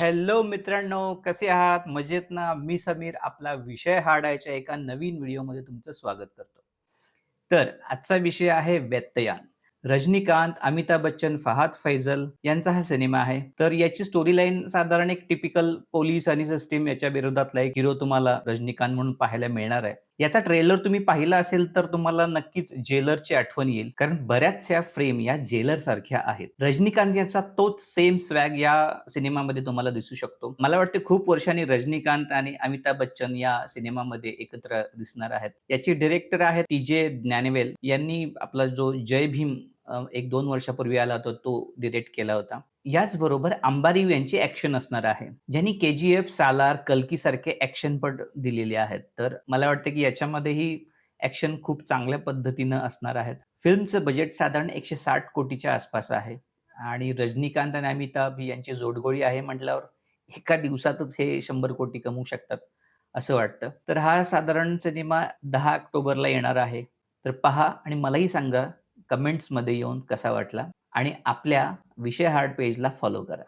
Hello मित्रांनो कसे आहात? मजेत ना? मी समीर आपला विषय हाडायच्या एका नवीन व्हिडिओमध्ये तुमचं स्वागत करतो. तर आजचा विषय आहे व्यत्ययान. रजनीकांत अमिताभ बच्चन फहाद फैजल यांचा हा सिनेमा आहे. तर याची स्टोरी लाईन साधारण एक टिपिकल पोलीस आणि सिस्टीम याच्या विरोधातला एक हिरो तुम्हाला रजनीकांत म्हणून पाहायला मिळणार आहे. याचा ट्रेलर तुम्ही पाहिला असेल तर तुम्हाला नक्कीच जेलरची आठवण येईल. कारण बऱ्याचशा फ्रेम या जेलर सारख्या आहेत. रजनीकांत याचा तोच सेम स्वॅग या सिनेमामध्ये तुम्हाला दिसू शकतो. मला वाटते खूप वर्षांनी रजनीकांत आणि अमिताभ बच्चन या सिनेमामध्ये एकत्र दिसणार आहेत. याची डिरेक्टर आहेत टी जे ज्ञानवेल यांनी आपला जो जय भीम एक दोन वर्षापूर्वी आला होता तो डिरेक्ट केला होता. याचबरोबर अंबारीव यांची ऍक्शन असणार आहे. ज्यांनी के जी एफ सालार कल्की सारखे ऍक्शनपट दिलेले आहेत. तर मला वाटतं की याच्यामध्येही ऍक्शन खूप चांगल्या पद्धतीनं असणार आहेत. फिल्मचं बजेट साधारण एकशे साठ कोटीच्या आसपास आहे. आणि रजनीकांत आणि अमिताभ यांची जोडगोळी आहे म्हटल्यावर एका दिवसातच हे शंभर कोटी कमवू शकतात असं वाटतं. तर हा साधारण सिनेमा दहा ऑक्टोबरला येणार आहे. तर पहा आणि मलाही सांगा कमेंट्समध्ये येऊन कसा वाटला आणि आपल्या विषय हार्ड पेजला फॉलो करा.